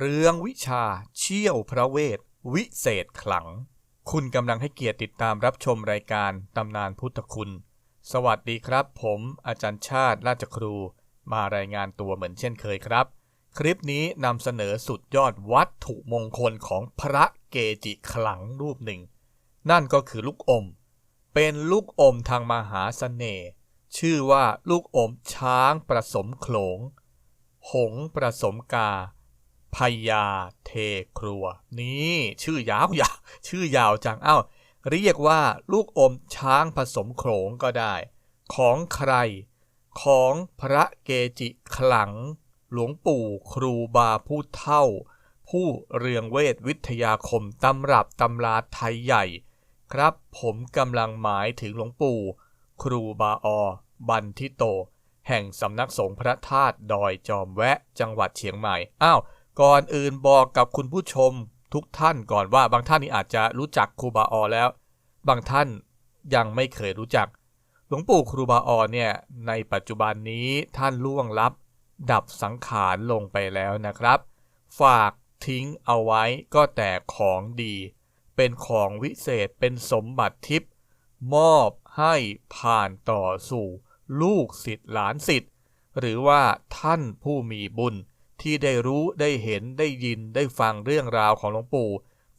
เรื่องวิชาเชี่ยวพระเวท วิเศษขลัง คุณกำลังให้เกียรติติดตามรับชมรายการตำนานพุทธคุณ สวัสดีครับ ผมอาจารย์ชาติราชครู มารายงานตัวเหมือนเช่นเคยครับ คลิปนี้นำเสนอสุดยอดวัตถุมงคลของพระเกจิขลังรูปหนึ่ง นั่นก็คือลูกอม เป็นลูกอมทางมหาเสน่ห์ชื่อว่าลูกอมช้างผสมโขลง หงส์ผสมกา พญาเทครัว นี่ชื่อยาวยาวชื่อยาวจังเอ้า เรียกว่าลูกอมช้างผสมโขงก็ได้ ของใคร ของพระเกจิขลัง หลวงปู่ครูบาผู้เท่า ผู้เรืองเวทวิทยาคมตำรับตำราไทยใหญ่ ครับผมกำลังหมายถึงหลวงปู่ ครูบาออบันทิโต แห่งสำนักสงฆ์พระธาตุดอยจอมแวะจังหวัดเชียงใหม่ อ้าว ก่อนอื่นบอกกับคุณผู้ชมทุกท่านก่อนว่าบางท่านนี่อาจจะรู้จักครูบาออแล้ว บางท่านยังไม่เคยรู้จัก หลวงปู่ครูบาออเนี่ยในปัจจุบันนี้ท่านล่วงลับ ดับสังขารลงไปแล้วนะครับ ฝากทิ้งเอาไว้ก็แต่ของดี เป็นของวิเศษเป็นสมบัติทิพย์มอบให้ผ่านต่อสู่ ลูกศิษย์หลานศิษย์หรือว่าท่านผู้มีบุญ ที่ได้รู้ได้เห็นได้ยินได้ฟังเรื่องราวของหลวงปู่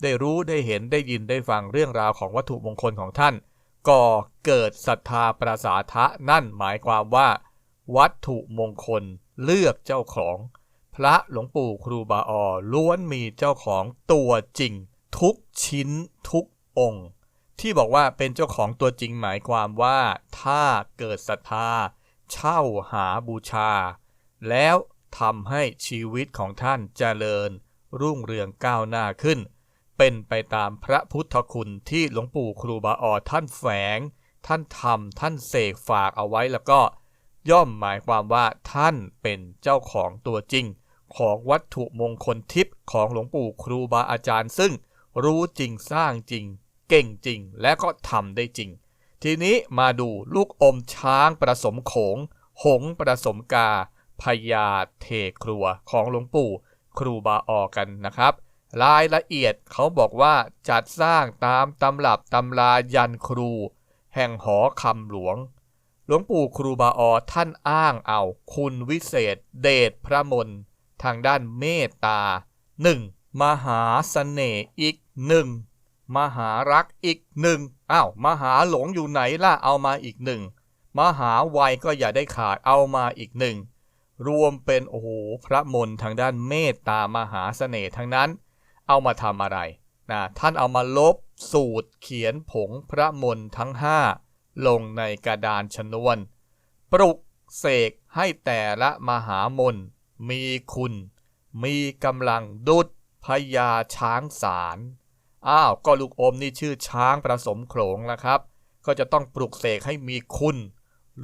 ได้รู้ได้เห็นได้ยินได้ฟังเรื่องราวของวัตถุมงคลของท่าน ก่อเกิดศรัทธาประสาทะนั่นหมายความว่า วัตถุมงคลเลือกเจ้าของ พระหลวงปู่ครูบาออล้วนมีเจ้าของตัวจริง ทุกชิ้นทุกองค์ ที่บอกว่าเป็นเจ้าของตัวจริงหมายความว่า ถ้าเกิดศรัทธา เช่าหาบูชา แล้ว ทำให้ชีวิตของท่านเจริญ รุ่งเรืองก้าวหน้าขึ้น เป็นไปตามพระพุทธคุณที่หลวงปู่ครูบาออท่านแฝง ท่านทำท่านเสกฝากเอาไว้แล้วก็ ย่อมหมายความว่าท่านเป็นเจ้าของตัวจริง ของวัตถุมงคลทิพย์ของหลวงปู่ครูบาอาจารย์ ซึ่งรู้จริงสร้างจริง เก่งจริงและก็ทำได้จริง ทีนี้มาดูลูกอมช้างผสมโขง หงส์ผสมกา พญาเทครัวของหลวงปู่ ครูบาออกันนะครับ รายละเอียดเขาบอกว่าจัดสร้างตามตำรับตำรายันครู แห่งหอคำหลวง หลวงปู่ครูบาออท่านอ้างเอา คุณวิเศษ เดชพระมนทางด้านเมตตาหนึ่งมหาเสน่ห์อีกหนึ่งมหารักอีกหนึ่งอ้าวมหาหลงอยู่ไหนล่ะเอามาอีกหนึ่งมหาวัยก็อย่าได้ขาดเอามาอีกหนึ่ง รวมเป็นโอ้โหพระมนทางด้านเมตตามหาเสน่ห์ทั้งนั้น เอามาทำอะไรนะท่านเอามาลบสูตรเขียนผงพระมนทั้งห้าลงในกระดานชนวน ปลุกเสกให้แต่ละมหามนมีคุณ มีกำลังดุดพญาช้างสารอ้าวก็ลูกอมนี่ชื่อช้างผสมโขลงแล้วครับ ก็จะต้องปลุกเสกให้มีคุณ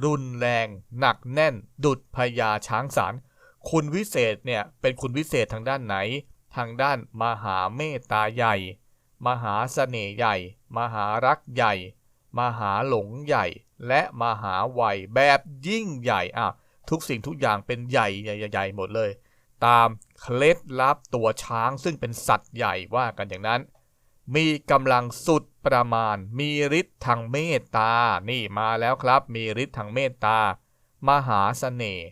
รุนแรง หนักแน่น ดุดพญาช้างสารคุณวิเศษเนี่ยเป็นคุณวิเศษทางด้านไหน ทางด้านมหาเมตตาใหญ่ มหาเสน่ห์ใหญ่ มหารักใหญ่ มหาหลงใหญ่ และมหาวัยแบบยิ่งใหญ่อะทุกสิ่งทุกอย่างเป็นใหญ่ใหญ่ๆหมดเลย ตามเคล็ดลับตัวช้างซึ่งเป็นสัตว์ใหญ่ว่ากันอย่างนั้น มีกำลังสุดประมาณ มีฤทธิ์ทางเมตตา นี่มาแล้วครับ มีฤทธิ์ทางเมตตา มหาเสน่ห์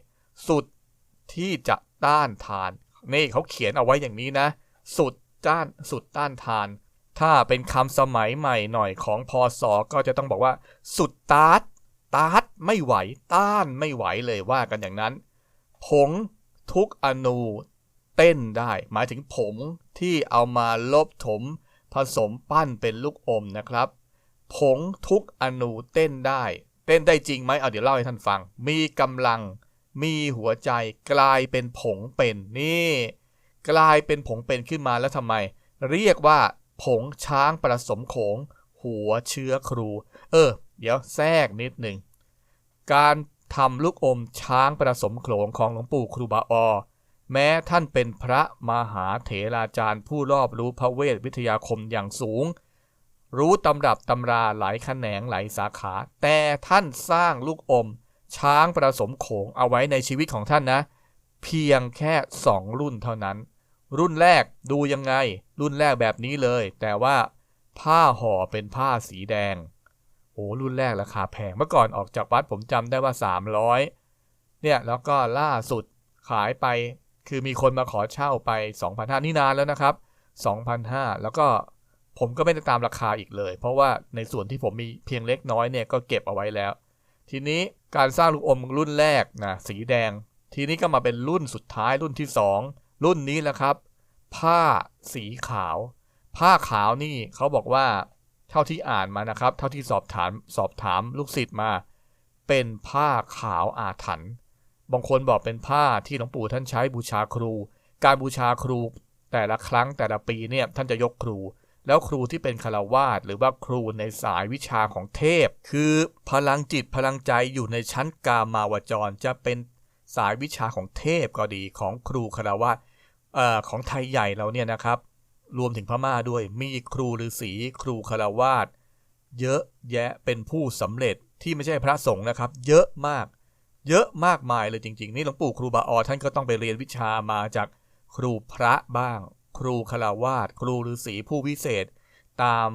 สุดที่จะต้านทาน นี่เขาเขียนเอาไว้อย่างนี้นะ สุดต้านสุดต้านทาน ถ้าเป็นคำสมัยใหม่หน่อยของพอสอก็จะต้องบอกว่า สุดตาร์ตตาร์ตไม่ไหว ต้านไม่ไหวเลยว่ากันอย่างนั้น ผงทุกอนูเต้นได้ หมายถึงผงที่เอามาลบถม ผสมปั้นเป็นลูกอมนะครับ ผงทุกอนูเต้นได้ เต้นได้จริงไหมเอาเดี๋ยวเล่าให้ท่านฟัง มีกำลัง มีหัวใจกลายเป็นผงเป็นนี่ กลายเป็นผงเป็นขึ้นมาแล้วทำไม เรียกว่า ผงช้างผสมโขง หัวเชื้อครู เออ เดี๋ยวแทรกนิดหนึ่งการทำลูกอมช้างผสมโขงของหลวงปู่ครูบาออ แม้ท่านเป็นพระมหาเถราจารย์ผู้รอบรู้พระเวทวิทยาคมอย่างสูง รู้ตำรับตำราหลายแขนงหลายสาขา แต่ท่านสร้างลูกอม ช้างผสมโขงเอาไว้ในชีวิตของท่านนะ เพียงแค่2รุ่นเท่านั้น รุ่นแรกดูยังไง รุ่นแรกแบบนี้เลย แต่ว่าผ้าห่อเป็นผ้าสีแดง โอ้รุ่นแรกราคาแพงเมื่อก่อนออกจากวัดผมจำได้ว่า 300เนี่ยแล้วก็ล่าสุดขายไป คือมีคนมาขอเช่าไป2,500นี่นานแล้วนะครับ2,500แล้วก็ผมก็ไม่ได้ตามราคาอีกเลย เพราะว่าในส่วนที่ผมมีเพียงเล็กน้อยเนี่ยก็เก็บเอาไว้แล้ว ทีนี้การสร้างลูกอมรุ่นแรกนะสีแดง ทีนี้ก็มาเป็นรุ่นสุดท้ายรุ่นที่ 2 รุ่นนี้แหละครับ ผ้าสีขาว ผ้าขาวนี่เขาบอกว่าเท่าที่อ่านมานะครับ เท่าที่สอบถามสอบถามลูกศิษย์มา เป็นผ้าขาวอาถรรพ์ บางคนบอกเป็นผ้าที่หลวงปู่ท่านใช้บูชาครู การบูชาครูแต่ละครั้งแต่ละปีเนี่ยท่านจะยกครู แล้วครูที่เป็นคารวาสหรือว่าครูในสายวิชาของเทพ คือพลังจิตพลังใจอยู่ในชั้นกามาวจร จะเป็นสายวิชาของเทพก็ดีของครูคารวาสของไทยใหญ่เราเนี่ยนะครับ รวมถึงพม่าด้วยมีครูฤาษีครูคารวาสเยอะแยะเป็นผู้สำเร็จที่ไม่ใช่พระสงฆ์นะครับ เยอะมาก เยอะมากมายเลยจริง ๆ นี่หลวงปู่ครูบาออท่านก็ต้องไปเรียนวิชามาจากครูพระบ้าง ครูคารวาสครูฤาษีผู้วิเศษ ตาม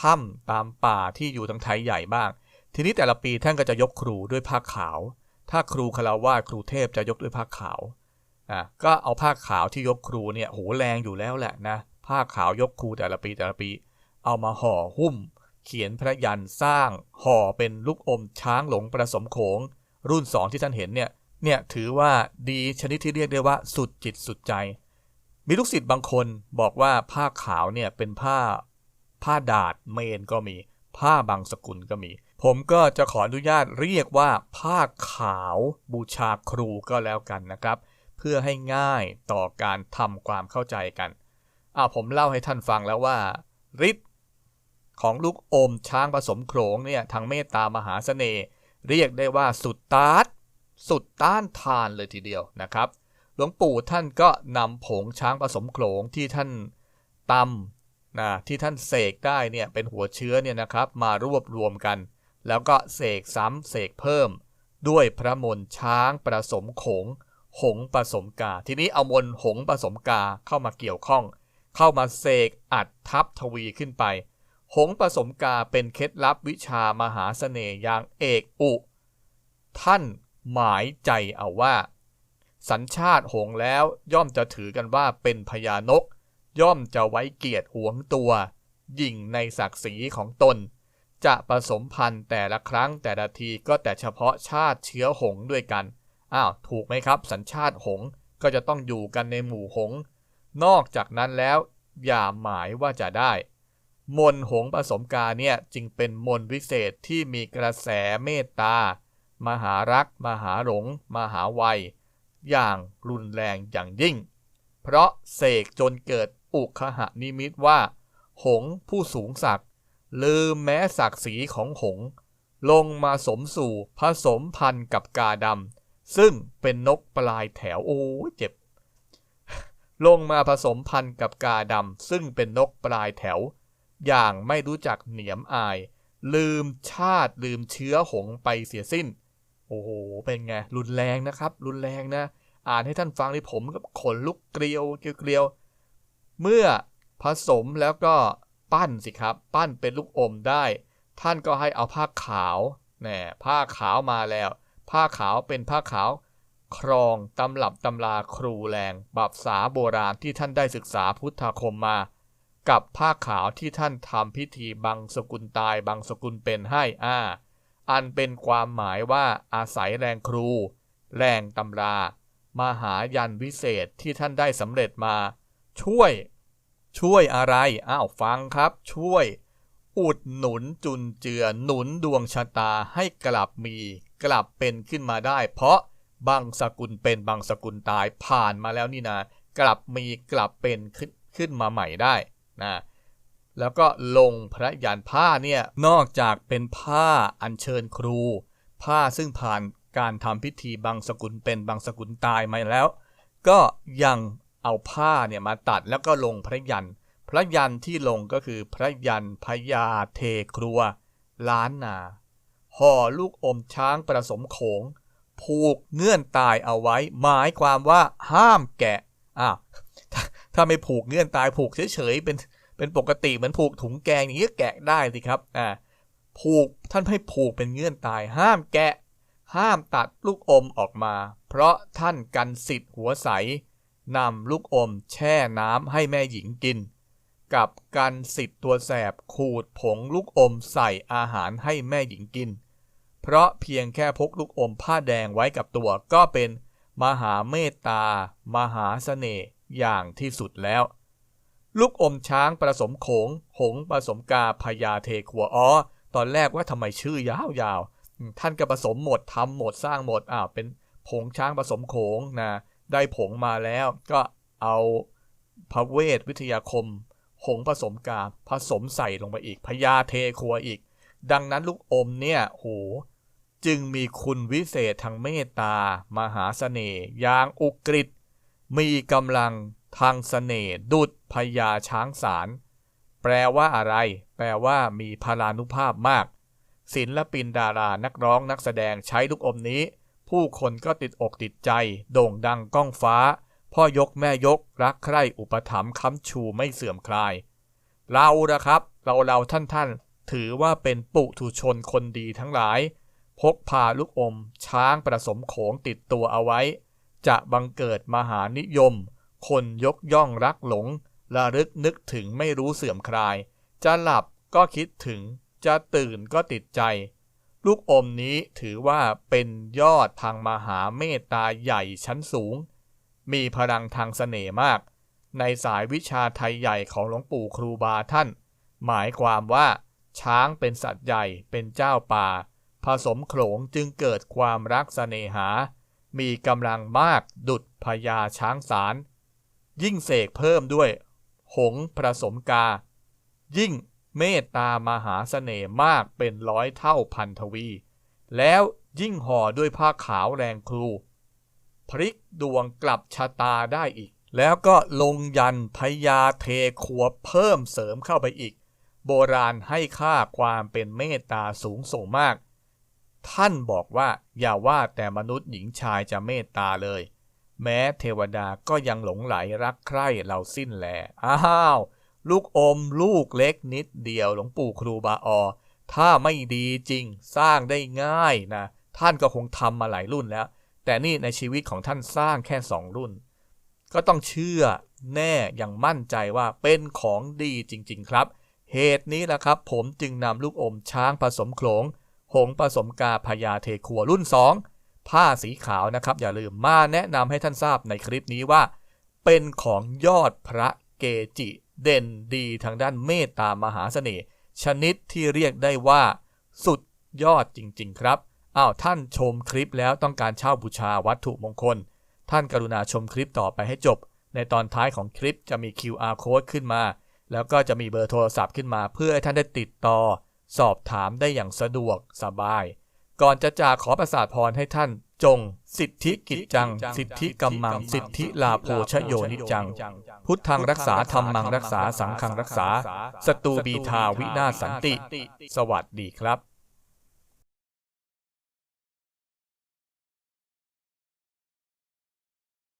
ถ้ำตามป่าที่อยู่ทางไทยใหญ่บ้าง ทีนี้แต่ละปีท่านก็จะยกครูด้วยผ้าขาว ถ้าครูคารวาสครูเทพจะยกด้วยผ้าขาวอะก็เอาผ้าขาวที่ยกครูเนี่ยโหแรงอยู่แล้วแหละนะผ้าขาวยกครูแต่ละปีแต่ละปี เอามาห่อหุ้ม เขียนพระยันสร้างห่อเป็นลูกอมช้างหลงประสมโขง รุ่น 2 ที่ท่านเห็นเนี่ยเนี่ยถือว่าดีชนิดที่เรียกได้ว่าสุดจิตสุดใจ มีลูกศิษย์บางคนบอกว่าผ้าขาวเนี่ยเป็นผ้าผ้าดาดเมนก็มี ผ้าบางสกุลก็มี ผมก็จะขออนุญาตเรียกว่าผ้าขาวบูชาครูก็แล้วกันนะครับ เพื่อให้ง่ายต่อการทำความเข้าใจกันอ่าผมเล่าให้ท่านฟังแล้วว่าฤทธิ์ของลูกอมช้างผสมโขลงเนี่ยทางเมตตามหาเสน่ห์ เรียกได้ว่าสุดต้านสุดต้านทานเลยทีเดียวนะครับ หลวงปู่ท่านก็นำผงช้างผสมโขลงที่ท่านตำนะที่ท่านเสกได้เนี่ยเป็นหัวเชื้อเนี่ยนะครับมารวบรวมกัน แล้วก็เสกซ้ำเสกเพิ่ม ด้วยพระมนต์ช้างผสมโขงหงผสมกา ทีนี้เอามนต์หงผสมกาเข้ามาเกี่ยวข้อง เข้ามาเสกอัดทับทวีขึ้นไป หงผสมกาเป็นเคล็ดลับวิชามหาเสน่ห์อย่างเอกอุ ท่านหมายใจเอาว่า สัญชาติหงแล้วย่อมจะถือกันว่าเป็นพญานก ย่อมจะไว้เกียรติหวงตัวยิ่งในศักดิ์ศรีของตน จะผสมพันธุ์แต่ละครั้งแต่ละทีก็แต่เฉพาะชาติเชื้อหงด้วยกันอ้าวถูกไหมครับ สัญชาติหงก็จะต้องอยู่กันในหมู่หงนอกจากนั้นแล้วอย่าหมายว่าจะได้ มนหงผสมกาเนี่ยจึงเป็นมนวิเศษที่มีกระแสเมตตา มหารัก มหาหลง มหาวัย อย่างรุนแรงอย่างยิ่ง เพราะเสกจนเกิดอุคหะนิมิตว่า หงผู้สูงศักดิ์ลืมแม้ศักดิ์ศรีของหง ลงมาสมสู่ผสมพันธ์กับกาดำซึ่งเป็นนกปลายแถวโอ้เจ็บ ลงมาผสมพันธ์กับกาดำซึ่งเป็นนกปลายแถว อย่างไม่รู้จักเหนียมอาย ลืมชาติลืมเชื้อหงไปเสียสิ้น โอ้โห เป็นไง รุนแรงนะครับ รุนแรงนะ อ่านให้ท่านฟังที่ผมกับขนลุกเกลียวเกลียวเมื่อผสมแล้วก็ปั้นสิครับ ปั้นเป็นลูกอมได้ ท่านก็ให้เอาผ้าขาวแหน่ผ้าขาวมาแล้ว ผ้าขาวเป็นผ้าขาวครองตำรับตำราครูแรงบับษาโบราณที่ท่านได้ศึกษาพุทธาคมมา กับผ้าขาวที่ท่านทำพิธีบังสกุลตายบังสกุลเป็นให้อ่า อันเป็นความหมายว่าอาศัยแรงครู แรงตำรามาหายันวิเศษที่ท่านได้สำเร็จมา ช่วย ช่วยอะไรอ้าวฟังครับ ช่วย อุดหนุนจุนเจือหนุนดวงชะตาให้กลับมี กลับเป็นขึ้นมาได้ เพราะบางสกุลเป็นบางสกุลตายผ่านมาแล้วนี่นะ กลับมีกลับเป็นขึ้นขึ้นมาใหม่ได้ นะแล้วก็ลงพระยันผ้าเนี่ยนอกจากเป็นผ้าอัญเชิญครู ผ้าซึ่งผ่านการทำพิธีบางสกุลเป็นบางสกุลตายมาแล้ว ก็ยังเอาผ้าเนี่ยมาตัดแล้วก็ลงพระยัน พระยันที่ลงก็คือพระยันพญาเทครัว ล้านนา ห่อลูกอมช้างประสมโขง ผูกเงื่อนตายเอาไว้ หมายความว่าห้ามแกะอ้าว ถ้าไม่ผูกเงื่อนตายผูกเฉยๆเป็นเป็นปกติเหมือนผูกถุงแกงอย่างนี้ก็แกะได้สิครับอ่าผูกท่านให้ผูกเป็นเงื่อนตายห้ามแกะ ห้ามตัดลูกอมออกมา เพราะท่านกันสิทธิ์หัวใสนำลูกอมแช่น้ำให้แม่หญิงกิน กับกันสิทธิ์ตัวแสบขูดผงลูกอมใส่อาหารให้แม่หญิงกิน เพราะเพียงแค่พกลูกอมผ้าแดงไว้กับตัวก็เป็นมหาเมตตามหาเสน่ห์ อย่างที่สุดแล้ว ลูกอมช้างผสมโขง หงผสมกาพญาเทขัวอ๋อตอนแรกว่าทำไมชื่อยาวๆ ท่านก็ผสมหมดทำหมดสร้างหมดอ้าวเป็นผงช้างผสมโขงนะได้ผงมาแล้วก็เอาพระเวทวิทยาคม หงผสมกาผสมใส่ลงไปอีกพญาเทครัวอีก ดังนั้นลูกอมเนี่ยโหจึงมีคุณวิเศษทางเมตตามหาเสน่ห์อย่างอุกฤษ มีกำลังทางเสน่ห์ดุดพญาช้างสาร แปลว่าอะไร แปลว่ามีพลานุภาพมาก ศิลปินดารานักร้องนักแสดงใช้ลูกอมนี้ ผู้คนก็ติดอกติดใจ โด่งดังก้องฟ้า พ่อยกแม่ยกรักใคร่อุปถัมภ์ค้ำชูไม่เสื่อมคลาย เรานะครับ เราเราท่านท่านถือว่าเป็นปุถุชนคนดีทั้งหลาย พกพาลูกอมช้างประสมโขงติดตัวเอาไว้ จะบังเกิดมหานิยม คนยกย่องรักหลงระลึกนึกถึงไม่รู้เสื่อมคลาย จะหลับก็คิดถึง จะตื่นก็ติดใจ ลูกอมนี้ถือว่าเป็นยอดทางมหาเมตตาใหญ่ชั้นสูง มีพลังทางเสน่ห์มาก ในสายวิชาไทยใหญ่ของหลวงปู่ครูบาท่าน หมายความว่า ช้างเป็นสัตว์ใหญ่เป็นเจ้าป่า ผสมโขลงจึงเกิดความรักเสน่หา มีกำลังมากดุดพญาช้างสาร ยิ่งเสกเพิ่มด้วย หงผสมกา ยิ่งเมตตามหาเสน่ห์มากเป็นร้อยเท่าพันทวี แล้วยิ่งห่อด้วยผ้าขาวแรงครูพลิกดวงกลับชะตาได้อีก แล้วก็ลงยันพญาเทขวบเพิ่มเสริมเข้าไปอีก โบราณให้ค่าความเป็นเมตตาสูงส่งมาก ท่านบอกว่าอย่าว่าแต่มนุษย์หญิงชายจะเมตตาเลย แม้เทวดาก็ยังหลงไหลรักใคร่เราสิ้นแล อ้าว ลูกอมลูกเล็กนิดเดียวหลวงปู่ครูบาออ ถ้าไม่ดีจริงสร้างได้ง่ายนะ ท่านก็คงทำมาหลายรุ่นแล้ว แต่นี่ในชีวิตของท่านสร้างแค่สองรุ่น ก็ต้องเชื่อแน่อย่างมั่นใจว่าเป็นของดีจริง ๆ ครับ เหตุนี้แหละครับ ผมจึงนำลูกอมช้างผสมโขลง หงผสมกาพญาเทขัวรุ่น 2 ผ้าสีขาวนะครับ อย่าลืมมาแนะนำให้ท่านทราบในคลิปนี้ว่า เป็นของยอดพระเกจิเด่นดีทางด้านเมตตามหาเสน่ห์ชนิดที่เรียกได้ว่า สุดยอดจริง ๆ ครับอ้าวท่านชมคลิปแล้วต้องการเช่าบูชาวัตถุมงคล ท่านกรุณาชมคลิปต่อไปให้จบ ในตอนท้ายของคลิปจะมี QR code ขึ้นมา แล้วก็จะมีเบอร์โทรศัพท์ขึ้นมา เพื่อให้ท่านได้ติดต่อ สอบถามได้อย่างสะดวกสบาย ก่อนจะจากขอประสาทพรให้ท่านจง สิทธิกิจจัง สิทธิกัมมัง สิทธิลาโภชโยนิจัง พุทธังรักษาธรรมังรักษาสังฆังรักษา สตูบีทาวินาสันติ สวัสดีครับ